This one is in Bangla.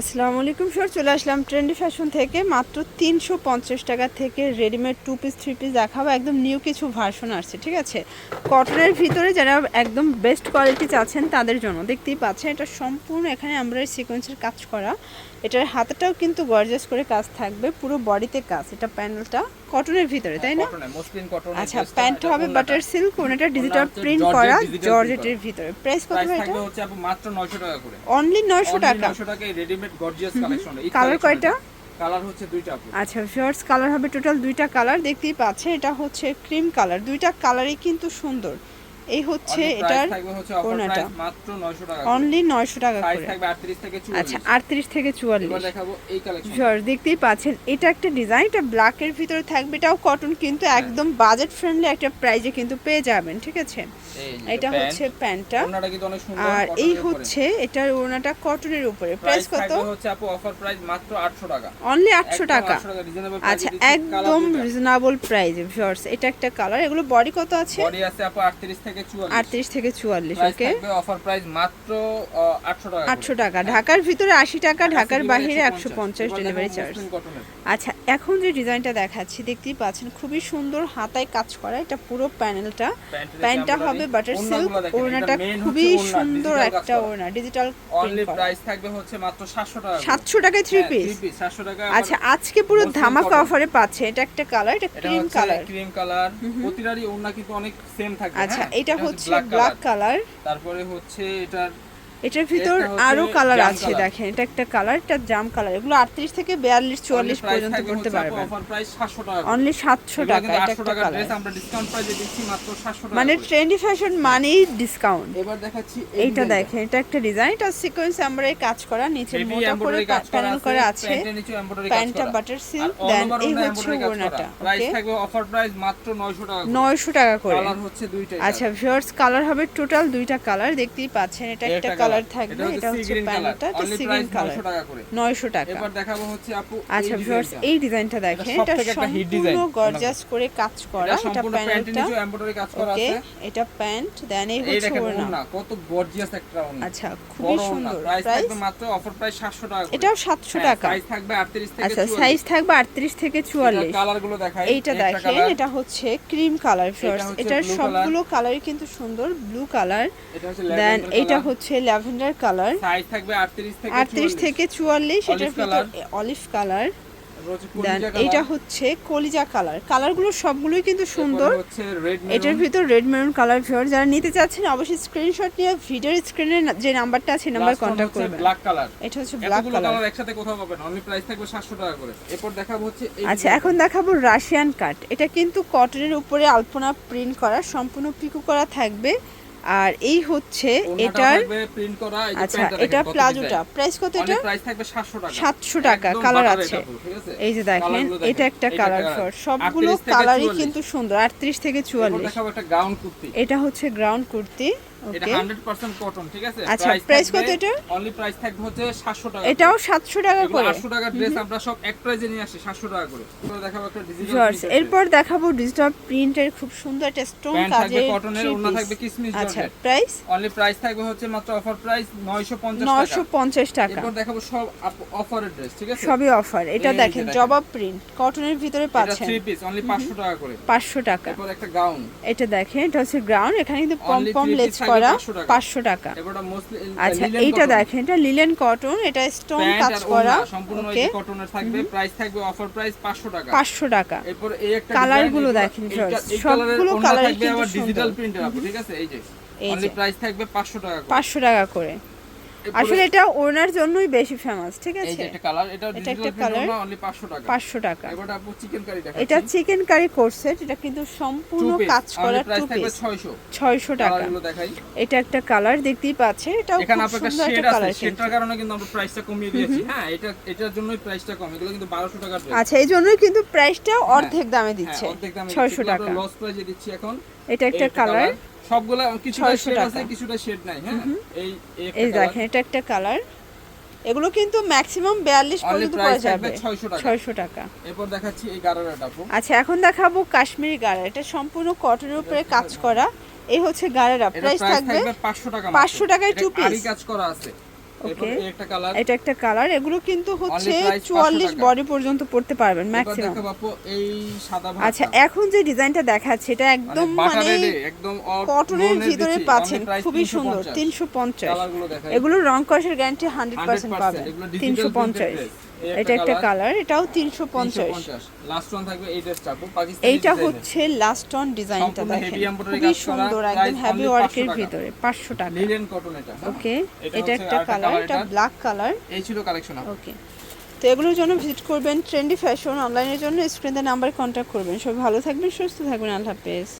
আসসালামু আলাইকুম স্যার, চলে আসলাম ট্রেন্ডি ফ্যাশন থেকে। মাত্র তিনশো পঞ্চাশ টাকা থেকে readymade two piece three piece দেখাবো। একদম নিউ কিছু ভার্সন আসছে, ঠিক আছে? কটনের ভিতরে যারা একদম বেস্ট কোয়ালিটি চাচ্ছেন, তাদের জন্য। দেখতেই পাচ্ছেন, এটা সম্পূর্ণ এখানে আমরা সিকোয়েন্সের কাজ করা। এটার হাতাটাও কিন্তু গর্জাস করে কাজ থাকবে পুরো বডিতে কাজ। এটা প্যানেলটা কটনের ভিতরে তাই না? কটন আচ্ছা প্যান্ট হবে বাটার সিল্ক ওনাটা ডিজিটাল প্রিন্ট করা জর্জেটের ভিতরে। প্রাইস কত প্রাইস ভাই এটা? হচ্ছে আপু মাত্র 900 টাকা করে। অনলি নয়শো টাকা? 900 টাকা রেডিমেড গর্জিয়াস কালেকশন কালার কয়টা? কালার হচ্ছে দুইটা আপু আচ্ছা শর্টস কালার হবে টোটাল দুইটা কালার দেখতেই পাচ্ছেন এটা হচ্ছে ক্রিম কালার দুইটা কালারই কিন্তু সুন্দর। এই হচ্ছে এটার থাকবে হচ্ছে অফার ওড়নাটা। মাত্র 900 টাকা অনলি নয়শো টাকা করে। থাকবে 38 থেকে 44 আচ্ছা আটত্রিশ থেকে চুয়াল্লিশ। এবার দেখাবো এই কালেকশন শর্ট দেখতেই পাচ্ছেন এটা একটা ডিজাইন এটা ব্ল্যাকের ভিতরে থাকবে এটাও কটন কিন্তু হ্যাঁ। একদম বাজেট ফ্রেন্ডলি একটা প্রাইজে কিন্তু পেয়ে যাবেন ঠিক আছে? এটা হচ্ছে প্যান্টটা ওনাটা কিন্তু অনেক সুন্দর আর এই হচ্ছে এটার ওড়নাটা কটনের উপরে। প্রাইস কত? হচ্ছে আপু অফার প্রাইস মাত্র 800 টাকা। অনলি আটশো টাকা। 800 টাকা আচ্ছা একদম রিজনেবল প্রাইসে শর্টস এটা একটা কালার এগুলো বডি কত আছে? বডি আছে আপু 38 থেকে 44 আটত্রিশ থেকে চুয়াল্লিশ ওকে অফার প্রাইস মাত্র 800 টাকা। আটশো টাকা। ঢাকার ভিতরে আশি টাকা ঢাকার Delivery বাইরে 150 একশো পঞ্চাশ। ডেলিভারি চার্জ আচ্ছা এখন যে ডিজাইনটা দেখাচ্ছি দেখতেই পাচ্ছেন খুবই সুন্দর হাতায় কাজ করা। এটা পুরো প্যানেলটা প্যান্টটা হবে বাটার সিল্ক ওড়নাটা খুবই সুন্দর একটা। ওড়না ডিজিটাল প্রাইস থাকবে হচ্ছে মাত্র 700 টাকা করে। সাতশো টাকায় থ্রি পিস three 700 টাকা আচ্ছা আজকে পুরো ধামাকা অফারে পাচ্ছে। এটা একটা কালার এটা ক্রিম কালার ক্রিম কালার প্রতিটারই ওড়না কিন্তু অনেক সেম থাকবে আচ্ছা হ্যাঁ? এটা হচ্ছে ব্ল্যাক কালার তারপরে হচ্ছে এটার এটার ভিতর আরও কালার আছে দেখেন। এটা একটা কালার এটা জাম কালার এগুলো আটত্রিশ থেকে বিয়াল্লিশ চুয়াল্লিশ পর্যন্ত করতে পারবেন। অফার প্রাইস 700 টাকা অনলি সাতশো এগুলো টাকা এটা একটা কালার ড্রেস আমরা ডিসকাউন্ট প্রাইসে দিচ্ছি মাত্র 700 টাকা মানে। ট্রেন্ডি ফ্যাশন মানেই ডিসকাউন্ট এবার দেখাচ্ছি এইটা দেখেন এটা একটা ডিজাইন এটা সিকোয়েন্স আমরা এই কাজ করা নিচে মোটা করে কাজ করা প্যানেল করা আছে প্যান্টটা বাটার সিল্ক দেন এই হচ্ছে ওড়নাটা প্রাইস থাকবে অফার প্রাইস মাত্র 900 টাকা করে। নয়শো টাকা করে। কালার হচ্ছে দুইটাই আচ্ছা ভিউয়ার্স কালার হবে টোটাল দুইটা কালার দেখতেই পাচ্ছেন এটা একটা কালার থাকবে এটা হচ্ছে প্যান্টটা এটা সিগিন কালার 900 টাকা করে। নয়শো টাকা। এবার দেখাবো হচ্ছে আপু আচ্ছা ভিউয়ার্স এই ডিজাইনটা দেখেন এটা। সম্পূর্ণ গর্জাস করে কাজ করা এটা প্যানেলটা নিচেও কাজ করা আছে। এটা প্যান্ট দেন এই হচ্ছে ওড়না। কত গর্জিয়াস একটা ওড়না। আচ্ছা খুবই সুন্দর। প্রাইস থাকবে মাত্র অফার প্রাইস 700 টাকা এটাও সাতশো টাকা। সাইজ থাকবে 38 থেকে আচ্ছা সাইজ থাকবে আটত্রিশ থেকে চুয়াল্লিশ। কালারগুলো দেখাই এইটা দেখেন এটা হচ্ছে ক্রিম কালার হচ্ছে এটার সবগুলো কালারই কিন্তু সুন্দর ব্লু কালার দেন এটা হচ্ছে ল্যাভেন্ডার কালার। সাইজ থাকবে 38 থেকে আটত্রিশ 44 থেকে চুয়াল্লিশ Olive এটার ভিতর অলিভ কালার। দেন কলিজা এটা হচ্ছে কলিজা কালার। কালারগুলো সবগুলোই কিন্তু সুন্দর। এটার ভিতর রেড মেরুন কালার ভিউয়ার যারা নিতে চাচ্ছেন অবশ্যই স্ক্রিনশট নিয়ে ভিডিওর স্ক্রিনে যে নাম্বারটা আছে নাম্বার কন্ট্যাক্ট করবেন। ব্ল্যাক কালার এটা হচ্ছে ব্ল্যাক কালার একসাথে কোথাও পাবেন অনলি প্রাইস থাকবে 700 টাকা করে। এরপর দেখাবো হচ্ছে এই আচ্ছা এখন দেখাবো রাশিয়ান কাট। এটা কিন্তু কটনের উপরে আলপনা প্রিন্ট করা সম্পূর্ণ পিকু করা থাকবে। আর এই হচ্ছে এটার আচ্ছা এটা প্লাজোটা প্রাইস কত এটা? প্রাইস থাকবে 700 টাকা। 700 টাকা, কালার আছে। এই যে দেখেন এটা একটা কালার ফর সবগুলো কালারই কিন্তু সুন্দর আটত্রিশ থেকে চুয়াল্লিশ। এটা হচ্ছে গ্রাউন্ড কুর্তি। এটা 100% কটন ঠিক আছে? আচ্ছা, price কত এটার? অনলি প্রাইস থাকবে হচ্ছে 700 টাকা এটাও সাতশো টাকা করে। 800 টাকার ড্রেস আমরা সব এক প্রাইজে নিয়ে আসি 700 টাকা করে। এরপর দেখাবো একটা ডিজিটাল এরপর দেখাবো ডিজিটাল প্রিন্টের খুব সুন্দর একটা স্টোন প্যান্ট কটনের ওড়না থাকবে কিসমিস আচ্ছা প্রাইস অনলি প্রাইস থাকবে হচ্ছে মাত্র অফার প্রাইস 950 টাকা। পঞ্চাশ টাকা। এরপর দেখাবো সব অফারের ড্রেস ঠিক আছে? সবই অফার এটা দেখেন প্রিন্ট কটনের ভিতরে এটা পিস অনলি 500 টাকা করে। পাঁচশো টাকা। এরপর একটা গাউন এটা দেখেন এটা হচ্ছে গ্রাউন্ড এখানে কিন্তু পম পম করা পাঁচশো টাকা। আচ্ছা এইটা দেখেন এটা লিলেন কটন এটা স্টোন কাজ করা সম্পূর্ণ ওকে থাকবে প্রাইস থাকবে অফার প্রাইস 500 টাকা। পাঁচশো টাকা। এরপর এই একটা Colour গুলো দেখেন সবগুলো কালার থাকবে আবার ডিজিটাল। প্রিন্টের ঠিক আছে? এই যে অনলি প্রাইস থাকবে 500 টাকা করে। পাঁচশো টাকা করে। আসলে এটা ওনার জন্যই বেশি ফেমাস ঠিক আছে এই যে একটা কালার এটা এটা একটা colour। না অনলি 500 টাকা। পাঁচশো টাকা। এবার আপু চিকেন কারি দেখা এটা চিকেন কারি কোর্সেট এটা কিন্তু সম্পূর্ণ কাজ করা টু পিস 600 ছয়শো। টাকা। কালারগুলো দেখাই। এটা একটা কালার দেখতেই পাচ্ছে এটাও এখানে আপনার একটা শেড আছে। কালার শেডটার কারণে কিন্তু আমরা প্রাইসটা কমিয়ে দিয়েছি। হ্যাঁ এটা এটার জন্যই প্রাইসটা কম। এগুলো কিন্তু 1200 টাকা আচ্ছা এই জন্যই কিন্তু প্রাইসটা অর্ধেক দামে দিচ্ছে। হ্যাঁ, দামে ছয়শো টাকা। লস প্রাইসে দিচ্ছি এখন। এটা একটা কালার সবগুলা কিছুটা শেড আছে কিছুটা শেড নাই হ্যাঁ? এই এই। দেখেন এটা একটা কালার এগুলো কিন্তু ম্যাক্সিমাম বিয়াল্লিশ Only পর্যন্ত price পাওয়া যাবে। 600 টাকা। ছয়শো টাকা। এরপর দেখাচ্ছি এই গারারাটা আচ্ছা এখন দেখাবো কাশ্মীরি গাড়া এটা সম্পূর্ণ কটনের উপরে কাজ করা। এই হচ্ছে গারারা প্রাইস থাকবে থাকবে 500 টাকা 500 টাকায় টু পিস কাজ করা আছে। কালার এটা একটা কালার এগুলো কিন্তু হচ্ছে price 500 চুয়াল্লিশ বডি পর্যন্ত পড়তে পারবেন ম্যাক্সিমাম আচ্ছা এখন যে ডিজাইনটা দেখাচ্ছে এটা একদম মানে একদম কটনের ভিতরে পাচ্ছেন খুবই সুন্দর 350 তিনশো পঞ্চাশ। এগুলো রং কষের গ্যারান্টি হান্ড্রেড পার্সেন্ট 100% পাবেন। তিনশো পঞ্চাশ। এটা একটা কালার এটাও তিনশো পঞ্চাশ। 350 লাস্ট ওয়ান থাকবে এই ড্রেসটা পাকিস্তানি এইটা হচ্ছে লাস্ট অন ডিজাইনটা দেখেন। খুবই সুন্দর একদম only ওয়ার্কের ভিতরে পাঁচশো টাকা। লিনেন কটন এটা হ্যাঁ? ওকে এটা এটা একটা কালার এটা এটা। ব্ল্যাক কালার এই ছিল কালেকশন ওকে তো এগুলোর জন্য ভিজিট করবেন ট্রেন্ডি ফ্যাশন অনলাইনের জন্য স্ক্রিনে নাম্বারে কন্ট্যাক্ট করবেন। সবাই ভালো থাকবেন সুস্থ থাকবেন আল্লাহ হাফেজ।